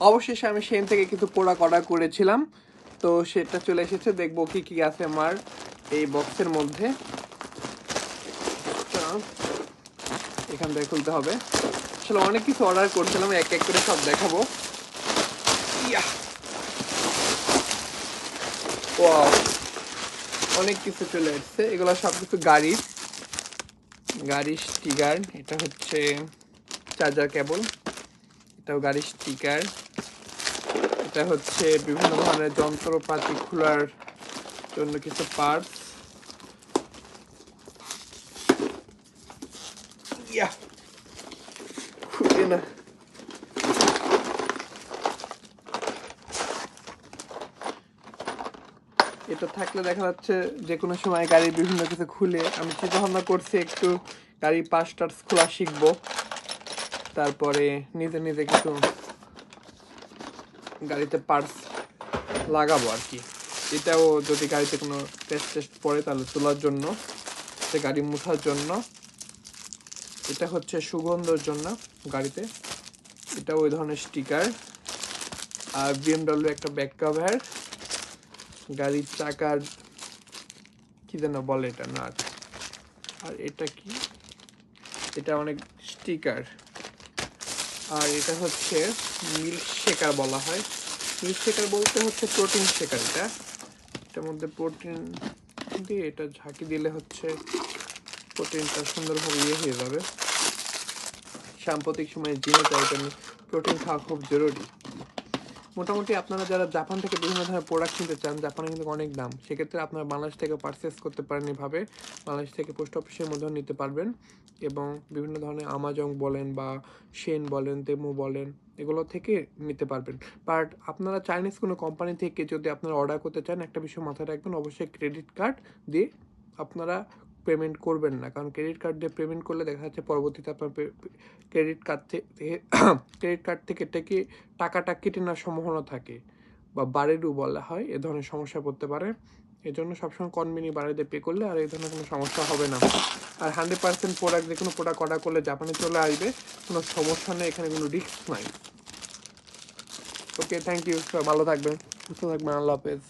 অবশেষে আমি সেন থেকে কিছু প্রোডাক্ট অর্ডার করেছিলাম। তো সেটা চলে এসেছে, দেখব কি কি আছে আমার এই বক্সের মধ্যে। এখান থেকে খুলতে হবে। আসলে অনেক কিছু অর্ডার করছিলাম, এক এক করে সব দেখাবো। অনেক কিছু চলে এসছে। এগুলো সব কিছু গাড়ির। গাড়ির স্টিকার এটা হচ্ছে চার্জার কেবল এটাও গাড়ির স্টিকার এটা হচ্ছে বিভিন্ন ধরনের যন্ত্রপাতি খোলার জন্য কিছু পার্টস এটা থাকলে দেখা যাচ্ছে যে কোনো সময় গাড়ির বিভিন্ন কিছু খুলে। আমি চিন্তা ভাবনা করছি একটু গাড়ির পাশ টার্স খোলা শিখব। তারপরে নিজে নিজে কিছু গাড়িতে পার্টস লাগাবো আর কি। এটাও যদি গাড়িতে কোনো টেস্ট টেস্ট পড়ে তাহলে তোলার জন্য, সে গাড়ি মুঠার জন্য। এটা হচ্ছে সুগন্ধর জন্য গাড়িতে। এটা ওই ধরনের স্টিকার আর বিএমডাব্লিউ একটা ব্যাক কাভার গাড়ির চাকার কি যেন বলে এটা না। আর এটা কি? এটা অনেক স্টিকার আর এটা হচ্ছে মিল্ক শেকার বলা হয়। মিল্ক শেকার বলতে হচ্ছে প্রোটিন শেকার এটা। এটার মধ্যে প্রোটিন দিয়ে এটা ঝাঁকি দিলে হচ্ছে প্রোটিনটা সুন্দরভাবে ইয়ে হয়ে যাবে। সাম্প্রতিক সময়ে জিমে যাওয়ার প্রোটিন খাওয়া খুব জরুরি। মোটামুটি আপনারা যারা জাপান থেকে বিভিন্ন ধরনের প্রোডাক্ট কিনতে চান জাপানে কিন্তু অনেক দাম। সেক্ষেত্রে আপনারা বাংলাদেশ থেকে পারচেস করতে পারেন এভাবে। বাংলাদেশ থেকে পোস্ট অফিসের মধ্যেও নিতে পারবেন এবং বিভিন্ন ধরনের আমাজন বলেন বা শেন বলেন তেমু বলেন, এগুলো থেকে নিতে পারবেন। বাট আপনারা চাইনিজ কোনো কোম্পানি থেকে যদি আপনারা অর্ডার করতে চান, একটা বিষয় মাথায় রাখবেন, অবশ্যই ক্রেডিট কার্ড দিয়ে আপনারা পেমেন্ট করবেন না। কারণ ক্রেডিট কার্ড দিয়ে পেমেন্ট করলে দেখা যাচ্ছে পরবর্তীতে আপনার ক্রেডিট কার্ড থেকে ক্রেডিট কার্ড থেকে টেকে টাকাটা কেটে নেওয়ার সম্ভাবনা থাকে বা বাড়িরও বলা হয়, এ ধরনের সমস্যা পড়তে পারে। এই জন্য সবসময় কনমিনি বাড়িতে পে করলে আর এই ধরনের কোনো সমস্যা হবে না। আর হান্ড্রেড পার্সেন্ট প্রোডাক্ট যে কোনো প্রোডাক্ট অর্ডার করলে জাপানে চলে আসবে, কোনো সমস্যা নেই, এখানে কোনো রিস্ক নাই। ওকে থ্যাংক ইউ ভালো থাকবেন, সুস্থ থাকবেন, আল্লাহ হাফেজ।